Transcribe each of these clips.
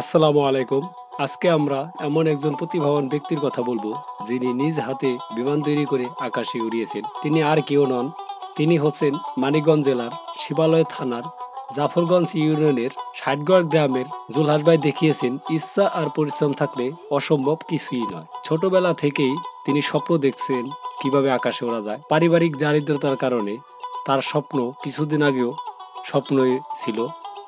আসসালামু আলাইকুম। আজকে আমরা এমন একজন প্রতিভাবান ব্যক্তির কথা বলব, যিনি নিজ হাতে বিমান তৈরি করে আকাশে উড়িয়েছেন। তিনি আর কেউ নন। তিনি হচ্ছেন মানিকগঞ্জ জেলার শিবালয় থানার জাফরগঞ্জ ইউনিয়নের ষাটগড় গ্রামের জুলহাস ভাই দেখিয়েছেন, ইচ্ছা আর পরিশ্রম থাকলে অসম্ভব কিছুই নয়। ছোটবেলা থেকেই তিনি স্বপ্ন দেখছেন কীভাবে আকাশে ওড়া যায়। পারিবারিক দারিদ্রতার কারণে তার স্বপ্ন কিছুদিন আগেও স্বপ্নই ছিল।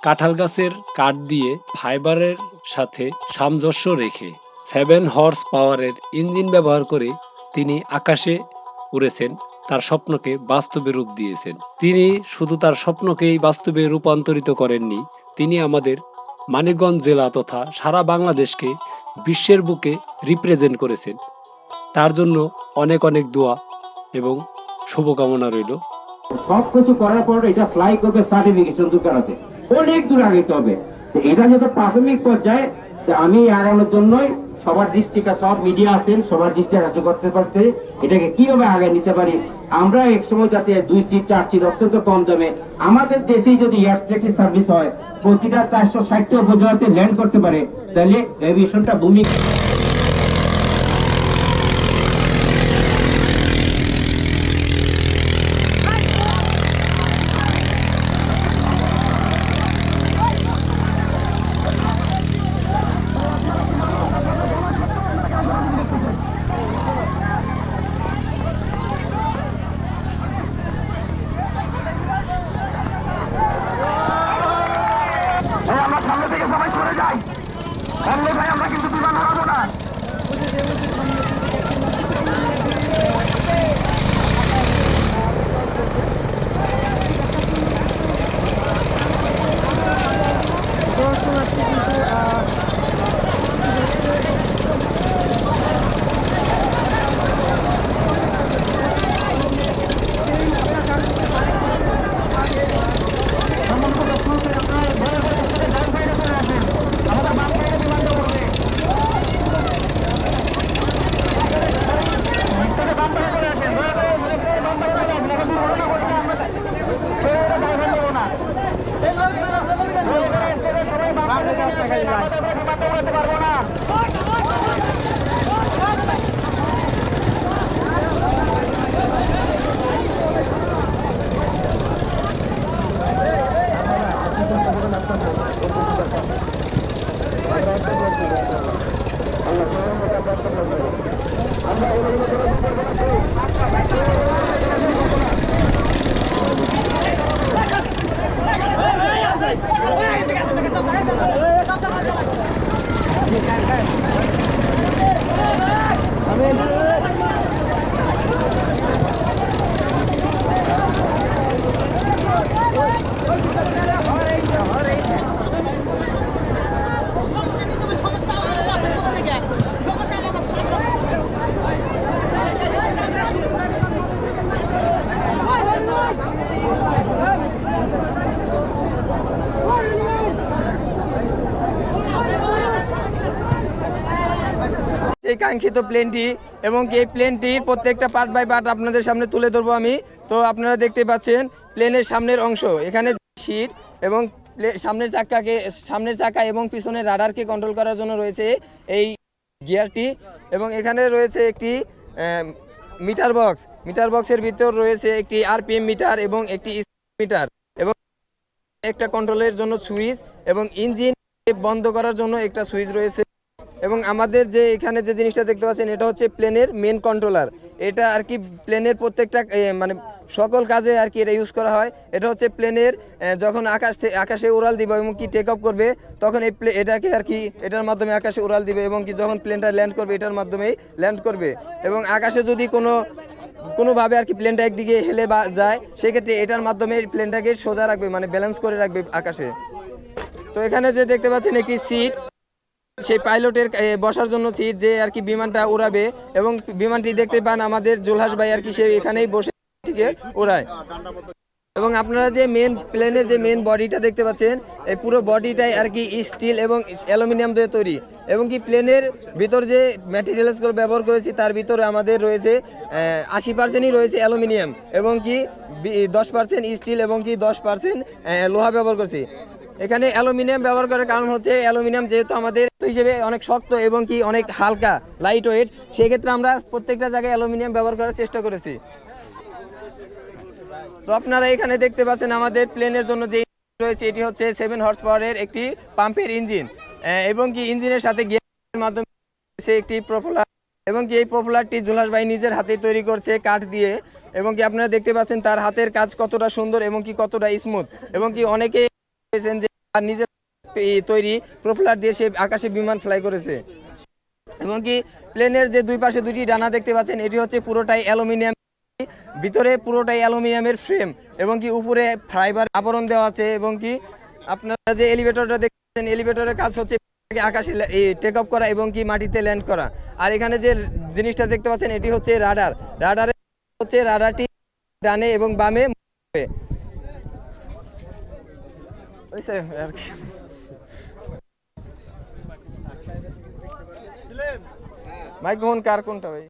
কাঁঠাল গাছের কাঠ দিয়ে ফাইবারের সাথে সামঞ্জস্য রেখে সেভেন হর্স পাওয়ারের ইঞ্জিন ব্যবহার করে তিনি আকাশে উড়েছেন, তার স্বপ্নকে বাস্তবে রূপ দিয়েছেন। তিনি শুধু তার স্বপ্নকেই বাস্তবে রূপান্তরিত করেননি, তিনি আমাদের মানিকগঞ্জ জেলা তথা সারা বাংলাদেশকে বিশ্বের বুকে রিপ্রেজেন্ট করেছেন। তার জন্য অনেক অনেক দোয়া এবং শুভকামনা রইল। সব কিছু করার পর এটা ফ্লাই করবে সার্টিফিকেশন আছে অনেক দূর আগাইতে হবে। এটা যেহেতু প্রাথমিক পর্যায়ে আমি আগানোর জন্যই সবার দৃষ্টি সব মিডিয়া আছেন, সবার দৃষ্টি আকর্ষণ করতে পারছে এটাকে কীভাবে আগে নিতে পারি? আমরা এক সময় যাতে দুই সিট, চার সিট অত্যন্ত কম দামে, আমাদের দেশেই যদি এয়ার সার্ভিস হয়, প্রতিটা চারশো ষাটটা উপজেলাতে ল্যান্ড করতে পারে, তাহলে এভিয়েশনটা ভূমিকা এই আমরা সামনে থেকে সবাই সরে যাই অন্যথায় আমরা কিন্তু বিমান হারাবো না। আমরা এই কাঙ্ক্ষিত প্লেনটি এবং এই প্লেনটির প্রত্যেকটা পার্ট বাই পার্ট আপনাদের সামনে তুলে ধরবো আমি। তো আপনারা দেখতে পাচ্ছেন প্লেনের সামনের অংশ, এখানে সিট এবং সামনের চাকাকে, সামনের চাকা এবং পিছনের রাডারকে কন্ট্রোল করার জন্য রয়েছে এই গিয়ারটি এবং এখানে রয়েছে একটি মিটার বক্স মিটার বক্সের ভিতর রয়েছে একটি আরপিএম মিটার এবং একটি মিটার এবং একটা কন্ট্রোলের জন্য সুইচ এবং ইঞ্জিন বন্ধ করার জন্য একটা সুইচ রয়েছে। এবং আমাদের যে এখানে যে জিনিসটা দেখতে পাচ্ছেন, এটা হচ্ছে প্লেনের মেন কন্ট্রোলার এটা আর কি প্লেনের প্রত্যেকটা মানে সকল কাজে আর কি এটা ইউজ করা হয়। এটা হচ্ছে প্লেনের যখন আকাশ আকাশে উড়াল দিবে এবং কি টেক অফ করবে, তখন এই প্লে এটাকে আর কি এটার মাধ্যমে আকাশে উড়াল দিবে এবং কি যখন প্লেনটা ল্যান্ড করবে, এটার মাধ্যমেই ল্যান্ড করবে। এবং আকাশে যদি কোনো, কোনোভাবে আর কি প্লেনটা একদিকে হেলে বা যায়, সেক্ষেত্রে এটার মাধ্যমে প্লেনটাকে সোজা রাখবে মানে ব্যালেন্স করে রাখবে আকাশে। তো এখানে যে দেখতে পাচ্ছেন একটি সিট সেই পাইলটের বসার জন্য সিট যে আর কি বিমানটা উড়াবে এবং বিমানটি দেখতে পান আমাদের জুলহাস ভাই আর কি সে এখানেই বসে থেকে উড়ায়। এবং আপনারা যে মেন প্লেনের যে মেন বডিটা দেখতে পাচ্ছেন এই পুরো বডিটাই আর কি স্টিল এবং অ্যালুমিনিয়াম দিয়ে তৈরি। এবং কি প্লেনের ভিতর যে ম্যাটেরিয়ালসগুলো ব্যবহার করেছি, তার ভিতরে আমাদের রয়েছে আশি পার্সেন্টই রয়েছে অ্যালুমিনিয়াম এবং কি দশ পার্সেন্ট স্টিল এবং কি দশ পার্সেন্ট লোহা ব্যবহার করছি। এখানে অ্যালুমিনিয়াম ব্যবহার করার কারণ হচ্ছে অ্যালুমিনিয়াম যেহেতু আমাদের হিসেবে অনেক শক্ত এবং কি অনেক হালকা লাইট ওয়েট সেক্ষেত্রে আমরা প্রত্যেকটা জায়গায় অ্যালুমিনিয়াম ব্যবহার করার চেষ্টা করেছি। তো আপনারা এখানে দেখতে পাচ্ছেন আমাদের প্লেনের জন্য যে রয়েছে, এটি হচ্ছে সেভেন হর্স পাওয়ারের একটি পাম্পের ইঞ্জিন এবং কি ইঞ্জিনের সাথে গিয়ারের মাধ্যমে একটি প্রপোলার এবং কি এই পপুলারটি জুলাস ভাই নিজের হাতে তৈরি করছে কাঠ দিয়ে। এবং কি আপনারা দেখতে পাচ্ছেন তার হাতের কাজ কতটা সুন্দর এবং কি কতটা স্মুথ এবং কি অনেকে বলেছেন যে নিজের তৈরি প্রপোলার দিয়ে সে আকাশে বিমান ফ্লাই করেছে। এবং কি প্লেনের যে দুই পাশে দুটি ডানা দেখতে পাচ্ছেন, এটি হচ্ছে পুরোটাই অ্যালুমিনিয়াম। ভিতরে পুরোটাই অ্যালুমিনিয়ামের ফ্রেম এবং কি উপরে ফাইবার আবরণ দেওয়া আছে এবং কি আপনারা যে এলিভেটরটা দেখছেন, এলিভেটরের কাজ হচ্ছে আকাশে টেক অফ করা এবং কি মাটিতে ল্যান্ড করা। আর এখানে যে জিনিসটা দেখতে পাচ্ছেন, এটি হচ্ছে রাডার। রাডারে হচ্ছে রাডারটি ডানে এবং বামে হইছে আর কি। মাইক্রোফোন কার কোনটা ভাই